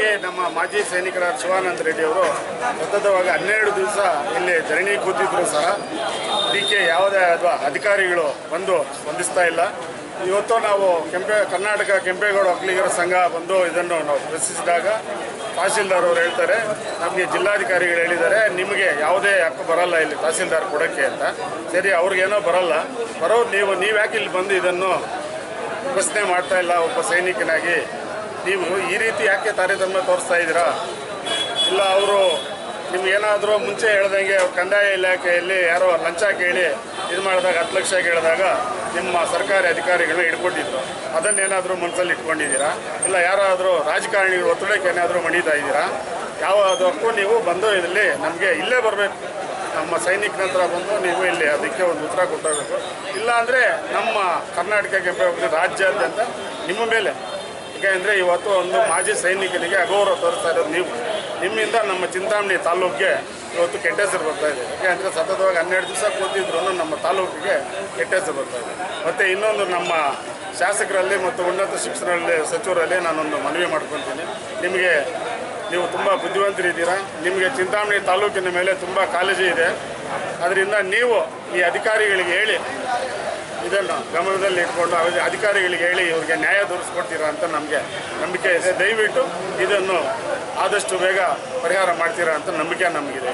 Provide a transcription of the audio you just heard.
ಹಾಗಾಗಿ ನಮ್ಮ ಮಾಜಿ ಸೈನಿಕರಾದ ಶಿವಾನಂದ ರೆಡ್ಡಿ ಅವರು ಸತತವಾಗಿ ಹನ್ನೆರಡು ದಿವಸ ಇಲ್ಲಿ ಧರಣಿ ಕೂತಿದ್ರು ಸಹ. ಇದಕ್ಕೆ ಯಾವುದೇ ಅಥವಾ ಅಧಿಕಾರಿಗಳು ಬಂದು ಸ್ಪಂದಿಸ್ತಾ ಇಲ್ಲ. ಇವತ್ತು ನಾವು ಕೆಂಪೆ, ಕರ್ನಾಟಕ ಕೆಂಪೇಗೌಡ ಒಕ್ಕಲಿಗರ ಸಂಘ ಬಂದು ಇದನ್ನು ನಾವು ಪ್ರಶ್ನಿಸಿದಾಗ ತಹಸೀಲ್ದಾರ್ ಅವರು ಹೇಳ್ತಾರೆ, ನಮಗೆ ಜಿಲ್ಲಾಧಿಕಾರಿಗಳು ಹೇಳಿದ್ದಾರೆ, ನಿಮಗೆ ಯಾವುದೇ ಹಕ್ಕು ಬರಲ್ಲ ಇಲ್ಲಿ ತಹಸೀಲ್ದಾರ್ ಕೊಡೋಕ್ಕೆ ಅಂತ. ಸರಿ, ಅವ್ರಿಗೇನೋ ಬರಲ್ಲ. ಬರೋದು ನೀವು ನೀವು ಯಾಕೆ ಇಲ್ಲಿ ಬಂದು ಇದನ್ನು ಪ್ರಶ್ನೆ ಮಾಡ್ತಾ ಇಲ್ಲ ಒಬ್ಬ ಸೈನಿಕನಾಗಿ? ನೀವು ಈ ರೀತಿ ಯಾಕೆ ತಾರತಮ್ಯ ತೋರಿಸ್ತಾ ಇದ್ದೀರಾ? ಇಲ್ಲ, ಅವರು ನಿಮ್ಗೇನಾದರೂ ಮುಂಚೆ ಹೇಳ್ದಂಗೆ ಕಂದಾಯ ಇಲಾಖೆಯಲ್ಲಿ ಯಾರೋ ಲಂಚ ಕೇಳಿ ಇದು ಮಾಡಿದಾಗ ಹತ್ತು ಲಕ್ಷ ಕೇಳಿದಾಗ ನಿಮ್ಮ ಸರ್ಕಾರಿ ಅಧಿಕಾರಿಗಳನ್ನ ಇಟ್ಕೊಂಡಿದ್ರು ಅದನ್ನೇನಾದರೂ ಮನಸ್ಸಲ್ಲಿ ಇಟ್ಕೊಂಡಿದ್ದೀರಾ? ಇಲ್ಲ, ಯಾರಾದರೂ ರಾಜಕಾರಣಿಗಳ ಒತ್ತಡಕ್ಕೆ ಏನಾದರೂ ಮಣಿತಾ ಇದ್ದೀರಾ? ಯಾವುದಕ್ಕೂ ನೀವು ಬಂದು ಇದರಲ್ಲಿ ನಮಗೆ ಇಲ್ಲೇ ಬರಬೇಕು. ನಮ್ಮ ಸೈನಿಕನ ಹತ್ರ ಬಂದು ನೀವು ಇಲ್ಲಿ ಅದಕ್ಕೆ ಒಂದು ಉತ್ತರ ಕೊಟ್ಟೋಗಬೇಕು ಇಲ್ಲಾಂದರೆ ನಮ್ಮ ಕರ್ನಾಟಕಕ್ಕೆ ರಾಜ್ಯಾದ್ಯಂತ ನಿಮ್ಮ ಮೇಲೆ ಯಾಕೆಂದರೆ ಇವತ್ತು ಒಂದು ಮಾಜಿ ಸೈನಿಕನಿಗೆ ಅಗೌರವ ತೋರಿಸ್ತಾ ಇರೋದು ನೀವು. ನಿಮ್ಮಿಂದ ನಮ್ಮ ಚಿಂತಾಮಣಿ ತಾಲೂಕಿಗೆ ಇವತ್ತು ಕೆಟ್ಟ ಹೆಸರು ಬರ್ತಾ ಇದೆ. ಯಾಕೆಂದರೆ ಸತತವಾಗಿ ಹನ್ನೆರಡು ದಿವಸ ಕೂತಿದ್ರು ನಮ್ಮ ತಾಲೂಕಿಗೆ ಕೆಟ್ಟ ಹೆಸರು ಬರ್ತಾ ಇದೆ. ಮತ್ತು ಇನ್ನೊಂದು ನಮ್ಮ ಶಾಸಕರಲ್ಲಿ ಮತ್ತು ಉನ್ನತ ಶಿಕ್ಷಣದಲ್ಲಿ ಸಚಿವರಲ್ಲಿ ನಾನೊಂದು ಮನವಿ ಮಾಡ್ಕೊತೀನಿ ನಿಮಗೆ ನೀವು ತುಂಬ ಬುದ್ಧಿವಂತರಿದ್ದೀರಾ ನಿಮಗೆ ಚಿಂತಾಮಣಿ ತಾಲೂಕಿನ ಮೇಲೆ ತುಂಬ ಕಾಳಜಿ ಇದೆ. ಅದರಿಂದ ನೀವು ಈ ಅಧಿಕಾರಿಗಳಿಗೆ ಹೇಳಿ ಗಮನದಲ್ಲಿ ಇಟ್ಕೊಂಡು ಅಧಿಕಾರಿಗಳಿಗೆ ಹೇಳಿ ಇವರಿಗೆ ನ್ಯಾಯ ದೊರಕಿಸ್ಕೊಡ್ತೀರಾ ಅಂತ ನಮಗೆ ನಂಬಿಕೆ ಇದೆ. ದಯವಿಟ್ಟು ಇದನ್ನು ಆದಷ್ಟು ಬೇಗ ಪರಿಹಾರ ಮಾಡ್ತೀರಾ ಅಂತ ನಂಬಿಕೆ ನಮಗಿದೆ.